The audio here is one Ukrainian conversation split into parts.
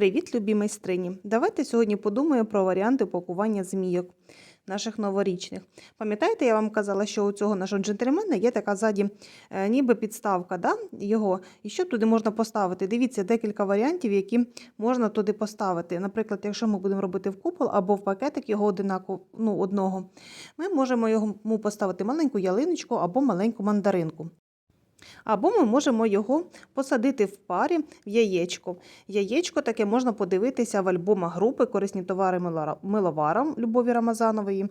Привіт, любі майстрині! Давайте сьогодні подумаємо про варіанти упакування змійок наших новорічних. Пам'ятаєте, я вам казала, що у цього нашого джентльмена є така ззаді е, ніби підставка да, його. І що туди можна поставити? Дивіться, декілька варіантів, які можна туди поставити. Наприклад, якщо ми будемо робити в купол або в пакетик його одинаково, ну, одного, ми можемо йому поставити маленьку ялиночку або маленьку мандаринку. Або ми можемо його посадити в парі в яєчко. Яєчко таке можна подивитися в альбомах групи Корисні товари миловарам Любові Рамазанової.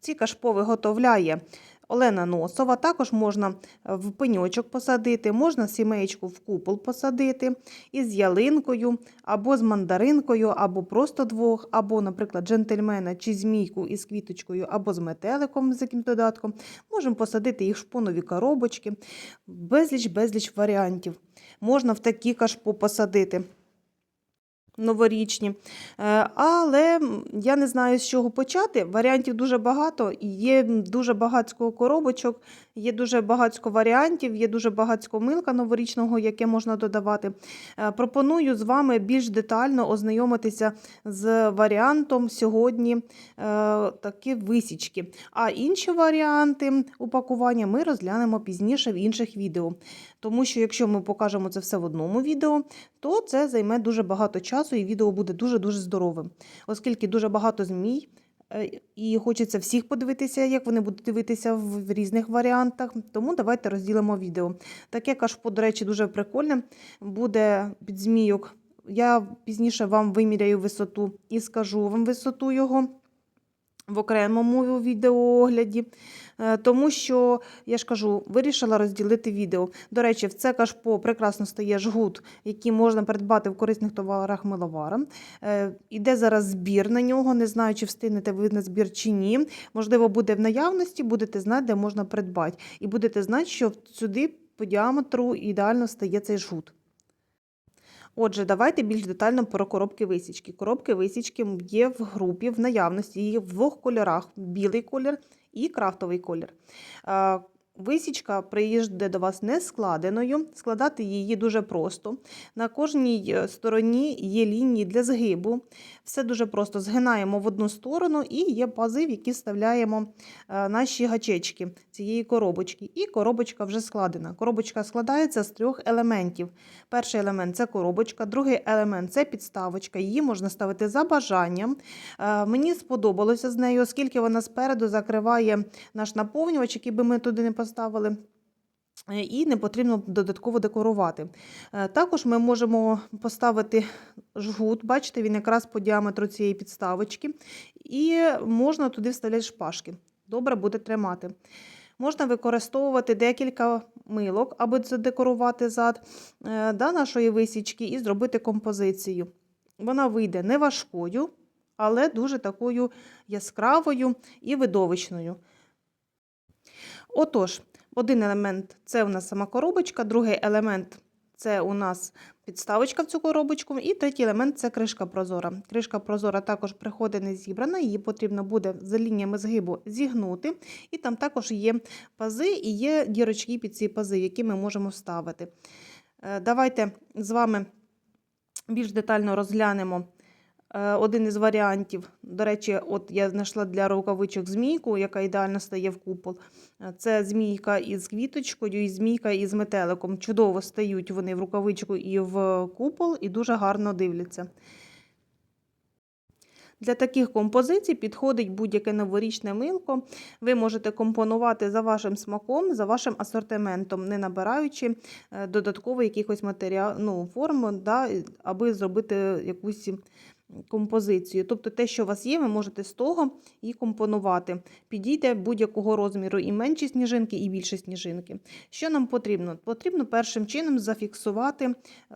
Ці кашпови виготовляє Олена Носова. Також можна в пеньочок посадити, можна сімеєчку в купол посадити із ялинкою, або з мандаринкою, або просто двох, або, наприклад, джентльмена чи змійку із квіточкою, або з метеликом з яким додатком. Можемо посадити їх в шпонові коробочки. Безліч, безліч варіантів. Можна в такі кашпо посадити. Новорічні. Е, Але я не знаю, з чого почати. Варіантів дуже багато. Є дуже багатько коробочок, є дуже багатько варіантів, є дуже багатько милка новорічного, яке можна додавати. Е, Пропоную з вами більш детально ознайомитися з варіантом сьогодні е, такі висічки. А інші варіанти упакування ми розглянемо пізніше в інших відео. Тому що якщо ми покажемо це все в одному відео, то це займе дуже багато часу і відео буде дуже-дуже здоровим. Оскільки дуже багато змій, і хочеться всіх подивитися, як вони будуть дивитися в в різних варіантах. Тому давайте розділимо відео. Таке кашпо, до речі, дуже прикольне. Буде під змійок. Я пізніше вам виміряю висоту і скажу вам висоту його в окремому відеоогляді. Е, Тому що, я ж кажу, вирішила розділити відео. До речі, в це кашпо прекрасно стає жгут, який можна придбати в корисних товарах миловара. Е, Іде зараз збір на нього. Не знаю, чи встигнете ви на збір чи ні. Можливо, буде в наявності, будете знати, де можна придбати. І будете знати, що сюди по діаметру ідеально стає цей жгут. Отже, давайте більш детально про коробки висічки. Коробки висічки є в групі в наявності, її в двох кольорах: білий колір і крафтовий колір. Висічка приїжджає до вас не складеною, складати її дуже просто. На кожній е, стороні є лінії для згибу. Все дуже просто згинаємо в одну сторону і є пази, в які вставляємо е, наші гачечки цієї коробочки. І коробочка вже складена. Коробочка складається з трьох елементів. Перший елемент це коробочка, другий елемент це підставочка. Її можна ставити за бажанням. Е, Мені сподобалося з нею, оскільки вона спереду закриває наш наповнювач, який би ми туди не поставили. Е, І не потрібно додатково декорувати. Е, Також ми можемо поставити жгут, бачите, він якраз по діаметру цієї підставочки, і можна туди вставляти шпажки. Добре буде тримати. Можна використовувати декілька милок, аби задекорувати зад е, да, нашої висічки і зробити композицію. Вона вийде не важкою, але дуже такою яскравою і видовищною. Отож, один елемент це у нас сама коробочка, другий елемент це у нас підставочка в цю коробочку, і третій елемент це кришка прозора. Кришка прозора також приходить не зібрана, її потрібно буде за лініями згибу зігнути. І там також є пази і є дірочки під ці пази, які ми можемо вставити. Е, Давайте з вами більш детально розглянемо один із варіантів. До речі, от я знайшла для рукавичок змійку, яка ідеально стає в купол. Е, Це змійка із квіточкою і змійка із метеликом. Чудово стають вони в рукавичку і в купол, і дуже гарно дивляться. Для таких композицій підходить будь-яке новорічне милко. Ви можете компонувати за вашим смаком, за вашим асортиментом, не набираючи е, додатково якихось матеріал, ну, форм, да, аби зробити якусь композицію. Тобто те, що у вас є, ви можете з того і компонувати. Підійде будь-якого розміру і менші сніжинки, і більші сніжинки. Що нам потрібно? Потрібно першим чином зафіксувати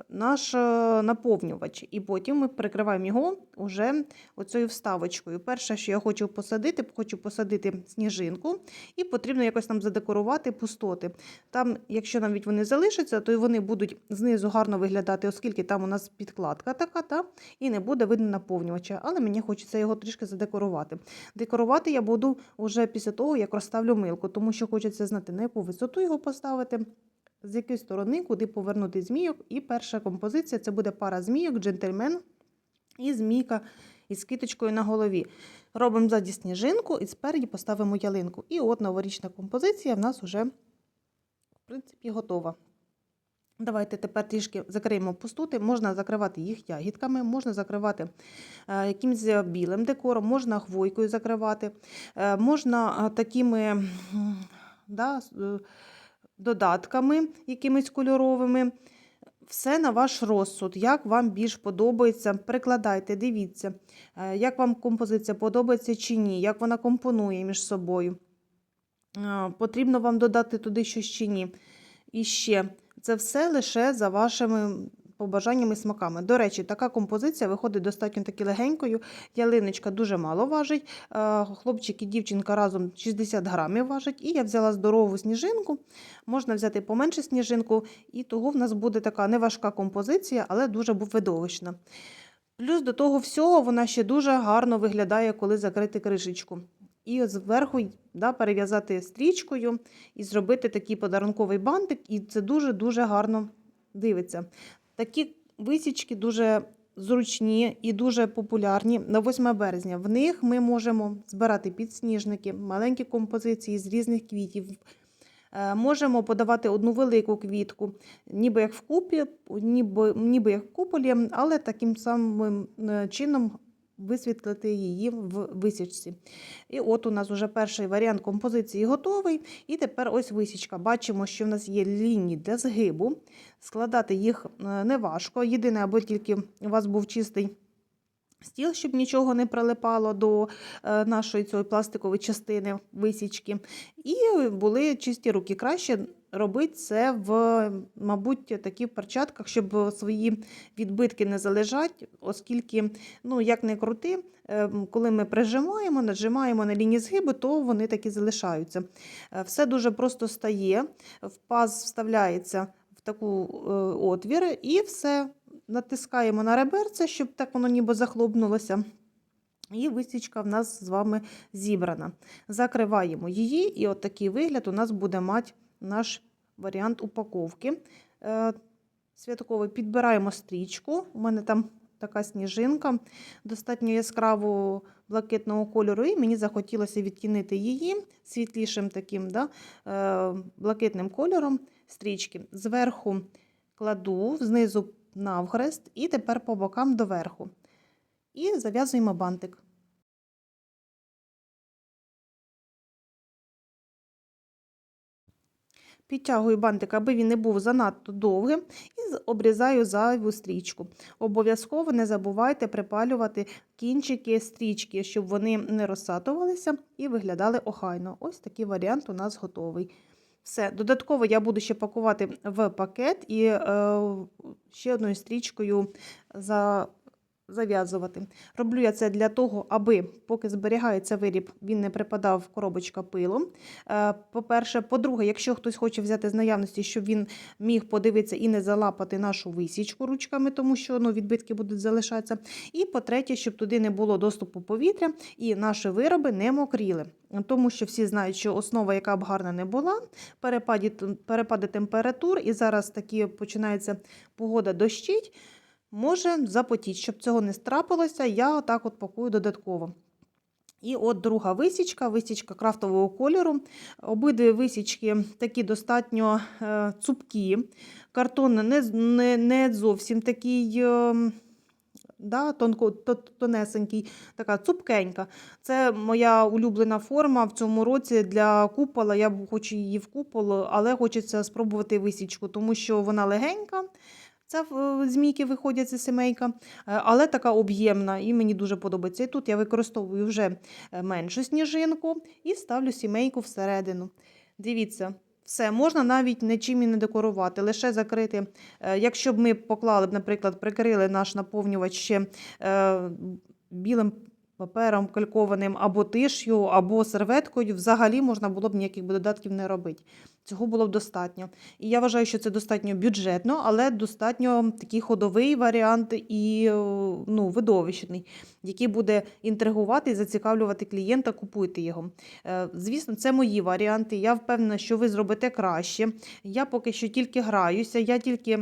наш е, наповнювач, і потім ми прикриваємо його уже оцею вставочкою. Перше, що я хочу посадити, хочу посадити сніжинку, і потрібно якось нам задекорувати пустоти. Там, якщо навіть вони залишаться, то вони будуть знизу гарно виглядати, оскільки там у нас підкладка така, та, і не буде видно наповнювача. Але мені хочеться його трішки задекорувати. Декорувати я буду вже після того, як розставлю милку, тому що хочеться знати, на яку висоту його поставити. З якої сторони, куди повернути змійок. І перша композиція це буде пара змійок, джентльмен і змійка із киточкою на голові. Робимо ззаді сніжинку і спереді поставимо ялинку. І от новорічна композиція в нас вже, в принципі, готова. Давайте тепер трішки закриємо пустути. Можна закривати їх ягідками, можна закривати е, якимось білим декором, можна хвойкою закривати, е, можна е, такими да, додатками якимись кольоровими. Все на ваш розсуд, як вам більш подобається. Перекладайте, дивіться, як вам композиція подобається чи ні, як вона компонує між собою. Потрібно вам додати туди щось чи ні. І ще це все лише за вашими побажаннями і смаками. До речі, така композиція виходить достатньо таки легенькою. Ялиночка дуже мало важить. е, Хлопчик і дівчинка разом 60 грамів важить. І я взяла здорову сніжинку. Можна взяти поменше сніжинку, і того в нас буде така неважка композиція, але дуже видовищна. Плюс до того всього вона ще дуже гарно виглядає, коли закрити кришечку. І зверху да, перев'язати стрічкою і зробити такий подарунковий бантик, і це дуже-дуже гарно дивиться. Такі висічки дуже зручні і дуже популярні на 8 березня. В них ми можемо збирати підсніжники, маленькі композиції з різних квітів. Е, Можемо подавати одну велику квітку, ніби як в купі, ніби, ніби як в куполі, але таким самим е, чином висвітлити її в висічці. І от у нас вже перший варіант композиції готовий. І тепер ось висічка. Бачимо, що в нас є лінії для згибу. Складати їх е, не важко. Єдине, аби тільки у вас був чистий стіл, щоб нічого не прилипало до е, нашої цієї пластикової частини висічки. І були чисті руки. Краще робити це в, мабуть, таких перчатках, щоб свої відбитки не залежать, оскільки, ну, як не крути, е, коли ми прижимаємо, наджимаємо на лінії згибу, то вони такі залишаються. Е, Все дуже просто стає, в паз вставляється в таку е, отвір, і все натискаємо на реберце, щоб так воно ніби захлопнулося. І висічка в нас з вами зібрана. Закриваємо її, і от такий вигляд у нас буде мати наш варіант упаковки. Е, Святковий підбираємо стрічку. У мене там така сніжинка достатньо яскраво блакитного кольору, і мені захотілося відтінити її світлішим таким да, е, блакитним кольором стрічки. Зверху кладу, знизу навхрест, і тепер по бокам доверху. І зав'язуємо бантик. Підтягую бантик, аби він не був занадто довгим, і обрізаю зайву стрічку. Обов'язково не забувайте припалювати кінчики стрічки, щоб вони не розсатувалися і виглядали охайно. Ось такий варіант у нас готовий. Все, додатково я буду ще пакувати в пакет і е, ще одною стрічкою за, зав'язувати. Роблю я це для того, аби поки зберігається виріб, він не припадав в коробочка пилом. Е, По-перше, по-друге, якщо хтось хоче взяти з наявності, щоб він міг подивитися і не залапати нашу висічку ручками, тому що ну, відбитки будуть залишатися. І по-третє, щоб туди не було доступу повітря і наші вироби не мокріли. Тому що всі знають, що основа, яка б гарна не була, перепаді, перепади температур, і зараз такі починається погода дощить, може запотіти. Щоб цього не страпилося, я отак от пакую додатково. І от друга висічка, висічка крафтового кольору. Обидві висічки такі достатньо е, цупкі. Картон не, не, не зовсім такий е, да, тонко, тонесенький, така цупкенька. Це моя улюблена форма в цьому році для купола. Я хочу її в купол, але хочеться спробувати висічку, тому що вона легенька. Це е, змійки виходять зі сімейка, е, але така об'ємна і мені дуже подобається. І тут я використовую вже е, меншу сніжинку і ставлю сімейку всередину. Дивіться, все, можна навіть нічим і не декорувати, лише закрити. Якщо б ми поклали наприклад, прикрили наш наповнювач ще білим папером калькованим або тиш'ю, або серветкою, взагалі можна було б ніяких додатків не робити. Цього було б достатньо. І я вважаю, що це достатньо бюджетно, але достатньо такий ходовий варіант і е, ну, видовищний, який буде інтригувати і зацікавлювати клієнта, купуйте його. Е, Звісно, це мої варіанти. Я впевнена, що ви зробите краще. Я поки що тільки граюся, я тільки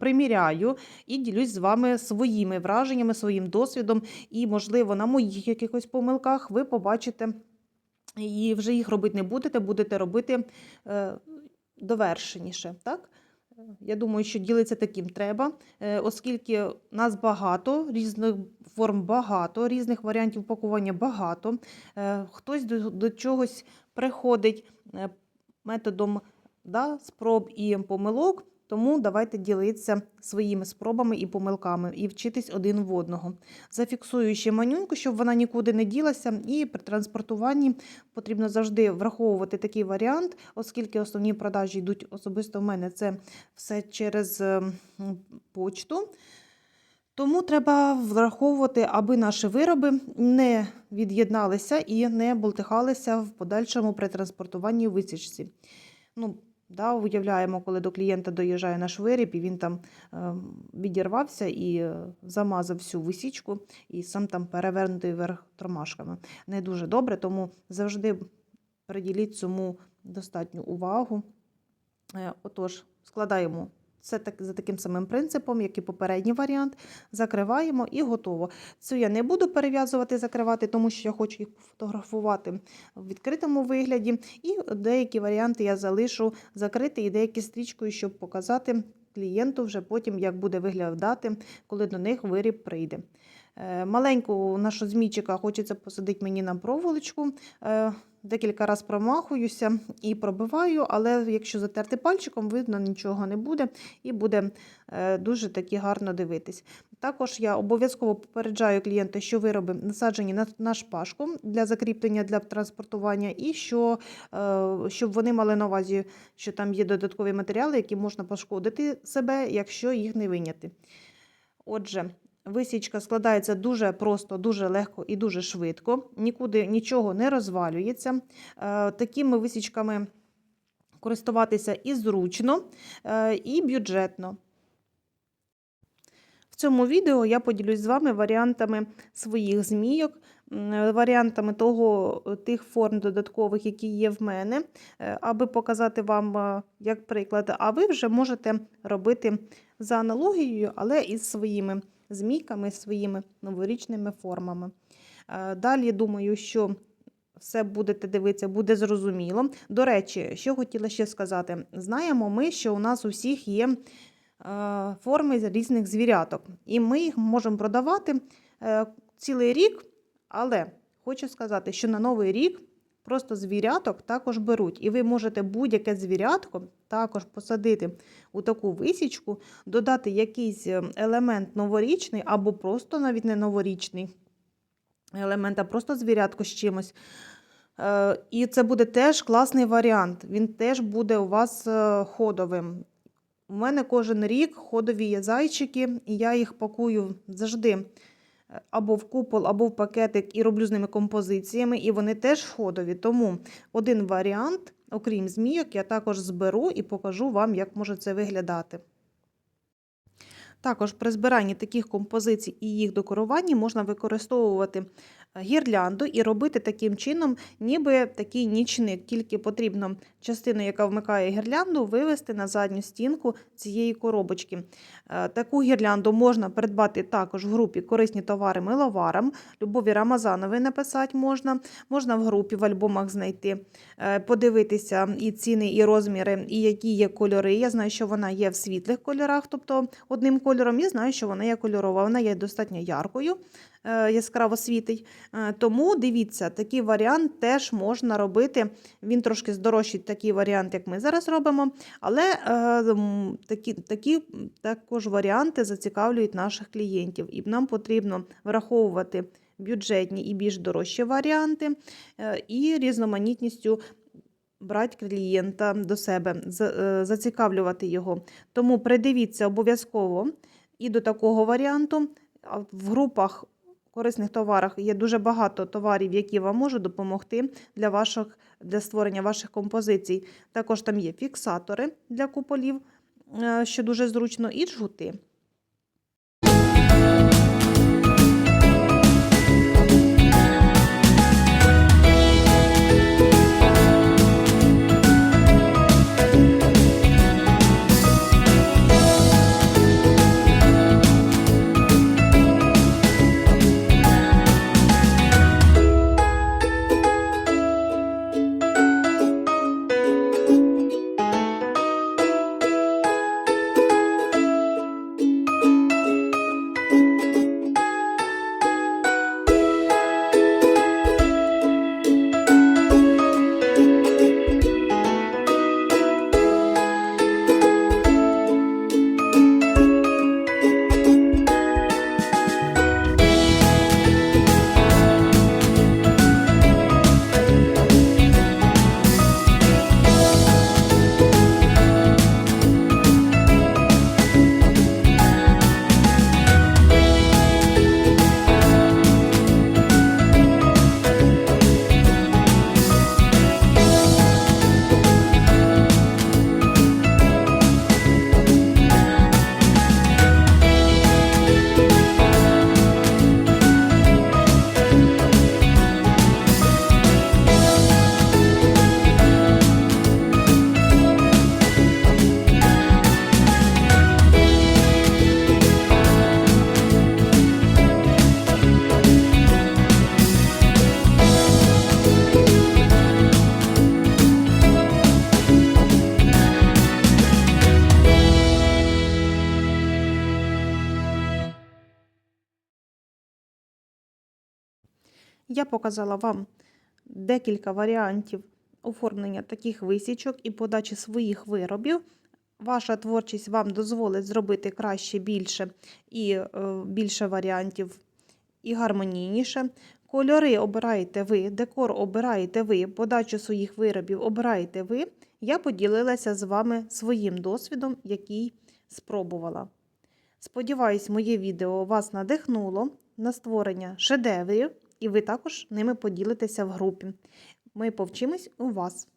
приміряю і ділюсь з вами своїми враженнями, своїм досвідом. І, можливо, на моїх якихось помилках ви побачите. І вже їх робити не будете, будете робити е, довершеніше. Так? Я думаю, що ділитися таким треба, е, оскільки нас багато, різних форм багато, різних варіантів пакування багато. Е, Хтось до, до чогось приходить методом да, спроб і помилок. Тому давайте ділитися своїми спробами і помилками і вчитись один в одного. Зафіксую ще манюньку, щоб вона нікуди не ділася, і при транспортуванні потрібно завжди враховувати такий варіант, оскільки основні продажі йдуть особисто в мене це все через е, почту. Тому треба враховувати, аби наші вироби не від'єдналися і не болтихалися в подальшому при транспортуванні висічці. Ну, да, уявляємо, коли до клієнта доїжджає наш виріб, і він там е, відірвався і е, замазав всю висічку, і сам там перевернутий вверх тормашками. Не дуже добре, тому завжди приділіть цьому достатню увагу. Е, Отож, складаємо це так, за таким самим принципом, як і попередній варіант. Закриваємо і готово. Цю я не буду перев'язувати, закривати, тому що я хочу їх фотографувати в відкритому вигляді. І деякі варіанти я залишу закрити і деякі стрічкою, щоб показати клієнту вже потім, як буде виглядати, коли до них виріб прийде. Е, Маленьку нашу змійчика хочеться посадити мені на проволочку. Е, Декілька разів промахуюся і пробиваю, але якщо затерти пальчиком, видно, нічого не буде і буде е, дуже таки гарно дивитись. Також я обов'язково попереджаю клієнта, що вироби насаджені на, шпажку для закріплення для транспортування, і що, щоб вони мали на увазі, що там є додаткові матеріали, які можна пошкодити себе, якщо їх не виняти. Отже, Висічка складається дуже просто, дуже легко і дуже швидко. Нікуди нічого не розвалюється. Е, Такими висічками користуватися і зручно, е, і бюджетно. В цьому відео я поділюсь з вами варіантами своїх змійок, варіантами того, е, тих форм додаткових, які є в мене, аби показати вам як приклад. А ви вже можете робити за аналогією, але із своїми змійками, своїми новорічними формами. Е, Далі думаю, що все будете дивитися, буде зрозуміло. До речі, що хотіла ще сказати: знаємо ми, що у нас у всіх є е, форми різних звіряток, і ми їх можемо продавати е, цілий рік, але хочу сказати, що на новий рік. Просто звіряток також беруть, і ви можете будь-яке звірятко також посадити у таку висічку, додати якийсь е, елемент новорічний або просто навіть не новорічний елемент, а просто звірятко з чимось. Е, І це буде теж класний варіант. Він теж буде у вас е, ходовим. У мене кожен рік ходові є зайчики, і я їх пакую завжди або в купол, або в пакетик і роблю з ними композиціями, і вони теж ходові. Тому один варіант, окрім змійок, я також зберу і покажу вам, як може це виглядати. Також при збиранні таких композицій і їх декоруванні можна використовувати гірлянду і робити таким чином, ніби такий нічник. Тільки потрібно частину, яка вмикає гірлянду, вивести на задню стінку цієї коробочки. Е, Таку гірлянду можна придбати також в групі Корисні товари миловарам. Любові Рамазанової написати можна. Можна в групі в альбомах знайти, е, подивитися і ціни, і розміри, і які є кольори. Я знаю, що вона є в світлих кольорах, тобто одним кольором. Я знаю, що вона є кольорова, вона є достатньо яркою, яскраво світить. Е, Тому дивіться, такий варіант теж можна робити. Він трошки здорожчий такий варіант, як ми зараз робимо. Але е, такі, такі також варіанти зацікавлюють наших клієнтів. І нам потрібно враховувати бюджетні і більш дорожчі варіанти, е, і різноманітністю брати клієнта до себе, е, зацікавлювати його. Тому придивіться обов'язково і до такого варіанту. В групах корисних товарах є дуже багато товарів, які вам можуть допомогти для, ваших, для створення ваших композицій. Також там є фіксатори для куполів, е, що дуже зручно, і джгути. Я показала вам декілька варіантів оформлення таких висічок і подачі своїх виробів. Ваша творчість вам дозволить зробити краще, більше і е, більше варіантів і гармонійніше. Кольори обираєте ви, декор обираєте ви, подачу своїх виробів обираєте ви. Я поділилася з вами своїм досвідом, який спробувала. Сподіваюсь, моє відео вас надихнуло на створення шедеврів, і ви також ними поділитеся в групі. Ми повчимось у вас.